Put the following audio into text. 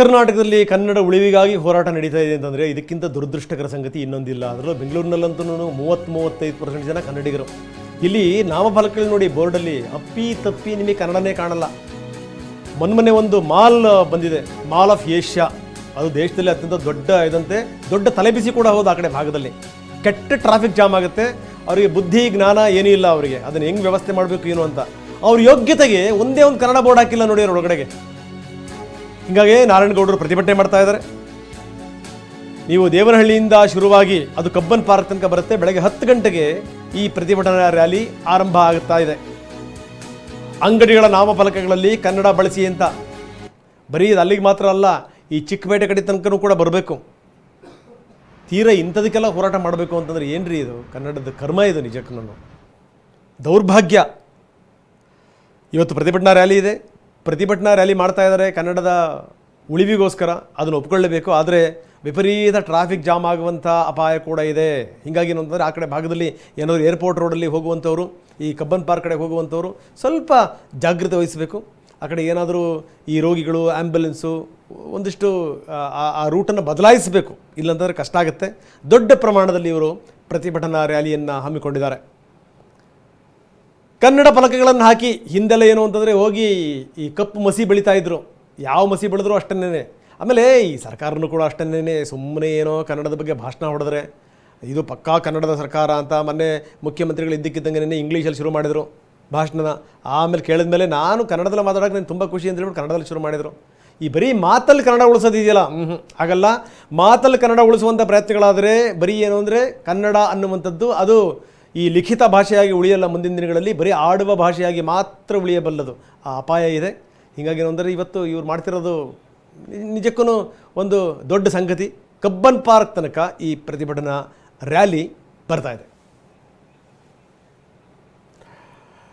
ಕರ್ನಾಟಕದಲ್ಲಿ ಕನ್ನಡ ಉಳಿವಿಗಾಗಿ ಹೋರಾಟ ನಡೀತಾ ಇದೆ ಅಂತಂದರೆ ಇದಕ್ಕಿಂತ ದುರದೃಷ್ಟಕರ ಸಂಗತಿ ಇನ್ನೊಂದಿಲ್ಲ. ಅದರಲ್ಲೂ ಬೆಂಗಳೂರಿನಲ್ಲಂತೂ ಮೂವತ್ತ್ ಮೂವತ್ತೈದು ಪರ್ಸೆಂಟ್ ಜನ ಕನ್ನಡಿಗರು. ಇಲ್ಲಿ ನಾಮಫಲಕಗಳು ನೋಡಿ ಬೋರ್ಡಲ್ಲಿ, ಅಪ್ಪಿ ತಪ್ಪಿ ನಿಮಗೆ ಕನ್ನಡನೇ ಕಾಣಲ್ಲ. ಮೊನ್ಮೊನ್ನೆ ಒಂದು ಮಾಲ್ ಬಂದಿದೆ, ಮಾಲ್ ಆಫ್ ಏಷ್ಯಾ. ಅದು ದೇಶದಲ್ಲಿ ಅತ್ಯಂತ ದೊಡ್ಡ ಇದಂತೆ, ದೊಡ್ಡ ತಲೆಬಿಸಿ ಕೂಡ ಹೋದ ಆ ಕಡೆ ಭಾಗದಲ್ಲಿ. ಕೆಟ್ಟ ಟ್ರಾಫಿಕ್ ಜಾಮ್ ಆಗುತ್ತೆ, ಅವರಿಗೆ ಬುದ್ಧಿ, ಜ್ಞಾನ ಏನೂ ಇಲ್ಲ ಅವರಿಗೆ. ಅದನ್ನು ಹೆಂಗೆ ವ್ಯವಸ್ಥೆ ಮಾಡಬೇಕು ಏನು ಅಂತ. ಅವ್ರ ಯೋಗ್ಯತೆಗೆ ಒಂದೇ ಒಂದು ಕನ್ನಡ ಬೋರ್ಡ್ ಹಾಕಿಲ್ಲ ನೋಡಿ ಅವ್ರ ಒಳಗಡೆಗೆ. ಹೀಗಾಗಿ ನಾರಾಯಣಗೌಡರು ಪ್ರತಿಭಟನೆ ಮಾಡ್ತಾ ಇದ್ದಾರೆ. ನೀವು ದೇವನಹಳ್ಳಿಯಿಂದ ಶುರುವಾಗಿ ಅದು ಕಬ್ಬನ್ ಪಾರ್ಕ್ ತನಕ ಬರುತ್ತೆ, ಬೆಳಗ್ಗೆ ಹತ್ತು ಗಂಟೆಗೆ ಈ ಪ್ರತಿಭಟನಾ ರ್ಯಾಲಿ ಆರಂಭ ಆಗುತ್ತಾ ಇದೆ. ಅಂಗಡಿಗಳ ನಾಮಫಲಕಗಳಲ್ಲಿ ಕನ್ನಡ ಬಳಸಿ ಅಂತ. ಬರೀ ಇದು ಅಲ್ಲಿಗೆ ಮಾತ್ರ ಅಲ್ಲ, ಈ ಚಿಕ್ಕಪೇಟೆ ಕಡೆ ತನಕನೂ ಕೂಡ ಬರಬೇಕು. ತೀರಾ ಇಂಥದಕ್ಕೆಲ್ಲ ಹೋರಾಟ ಮಾಡಬೇಕು ಅಂತಂದರೆ ಏನು ರೀ ಇದು? ಕನ್ನಡದ ಕರ್ಮ ಇದು ನಿಜಕ್ಕೂ ದೌರ್ಭಾಗ್ಯ. ಇವತ್ತು ಪ್ರತಿಭಟನಾ ರ್ಯಾಲಿ ಇದೆ. ಪ್ರತಿಭಟನಾ ರ್ಯಾಲಿ ಮಾಡ್ತಾ ಇದ್ದಾರೆ ಕನ್ನಡದ ಉಳಿವಿಗೋಸ್ಕರ, ಅದನ್ನು ಒಪ್ಕೊಳ್ಳಬೇಕು. ಆದರೆ ವಿಪರೀತ ಟ್ರಾಫಿಕ್ ಜಾಮ್ ಆಗುವಂಥ ಅಪಾಯ ಕೂಡ ಇದೆ. ಹೀಗಾಗಿ ಏನಂತಂದರೆ ಆ ಕಡೆ ಭಾಗದಲ್ಲಿ ಏನಾದರೂ ಏರ್ಪೋರ್ಟ್ ರೋಡಲ್ಲಿ ಹೋಗುವಂಥವ್ರು, ಈ ಕಬ್ಬನ್ ಪಾರ್ಕ್ ಕಡೆ ಹೋಗುವಂಥವ್ರು ಸ್ವಲ್ಪ ಜಾಗೃತಿ ವಹಿಸಬೇಕು. ಆ ಕಡೆ ಏನಾದರೂ ಈ ರೋಗಿಗಳು ಆ್ಯಂಬುಲೆನ್ಸು ಒಂದಿಷ್ಟು, ಆ- ರೂಟನ್ನು ಬದಲಾಯಿಸಬೇಕು. ಇಲ್ಲಂತಂದರೆ ಕಷ್ಟ ಆಗುತ್ತೆ. ದೊಡ್ಡ ಪ್ರಮಾಣದಲ್ಲಿ ಇವರು ಪ್ರತಿಭಟನಾ ರ್ಯಾಲಿಯನ್ನು ಹಮ್ಮಿಕೊಂಡಿದ್ದಾರೆ. ಕನ್ನಡ ಫಲಕಗಳನ್ನು ಹಾಕಿ ಹಿಂದೆಲ್ಲ ಏನು ಅಂತಂದರೆ ಹೋಗಿ ಈ ಕಪ್ಪು ಮಸಿ ಬೆಳೀತಾ ಇದ್ರು. ಯಾವ ಮಸಿ ಬೆಳೆದ್ರು ಅಷ್ಟನ್ನೇ ಆಮೇಲೆ ಈ ಸರ್ಕಾರನೂ ಕೂಡ ಅಷ್ಟನ್ನೇ ಸುಮ್ಮನೆ ಏನೋ ಕನ್ನಡದ ಬಗ್ಗೆ ಭಾಷಣ ಹೊಡೆದ್ರೆ, ಇದು ಪಕ್ಕಾ ಕನ್ನಡದ ಸರ್ಕಾರ ಅಂತ ಮೊನ್ನೆ ಮುಖ್ಯಮಂತ್ರಿಗಳು ಇದ್ದಕ್ಕಿದ್ದಂಗೆ ಇಂಗ್ಲೀಷಲ್ಲಿ ಶುರು ಮಾಡಿದರು ಭಾಷಣನ. ಆಮೇಲೆ ಕೇಳಿದ ಮೇಲೆ ನಾನು ಕನ್ನಡದಲ್ಲಿ ಮಾತಾಡೋಕೆ ನನಗೆ ತುಂಬ ಖುಷಿ ಅಂತ ಕನ್ನಡದಲ್ಲಿ ಶುರು ಮಾಡಿದರು. ಈ ಬರೀ ಮಾತಲ್ಲಿ ಕನ್ನಡ ಉಳಿಸೋದಿದೆಯಲ್ಲ? ಹ್ಞೂ ಆಗಲ್ಲ ಮಾತಲ್ಲಿ ಕನ್ನಡ ಉಳಿಸುವಂಥ ಪ್ರಯತ್ನಗಳಾದರೆ ಬರೀ ಏನು ಅಂದರೆ ಕನ್ನಡ ಅನ್ನುವಂಥದ್ದು, ಅದು ಈ ಲಿಖಿತ ಭಾಷೆಯಾಗಿ ಉಳಿಯಲ್ಲ ಮುಂದಿನ ದಿನಗಳಲ್ಲಿ, ಬರೀ ಆಡುವ ಭಾಷೆಯಾಗಿ ಮಾತ್ರ ಉಳಿಯಬಲ್ಲದು. ಆ ಅಪಾಯ ಇದೆ. ಹೀಗಾಗಿ ಅಂದರೆ ಇವತ್ತು ಇವ್ರು ಮಾಡ್ತಿರೋದು ನಿಜಕ್ಕೂ ಒಂದು ದೊಡ್ಡ ಸಂಗತಿ. ಕಬ್ಬನ್ ಪಾರ್ಕ್ ತನಕ ಈ ಪ್ರತಿಭಟನಾ ರ್ಯಾಲಿ ಬರ್ತಾ ಇದೆ.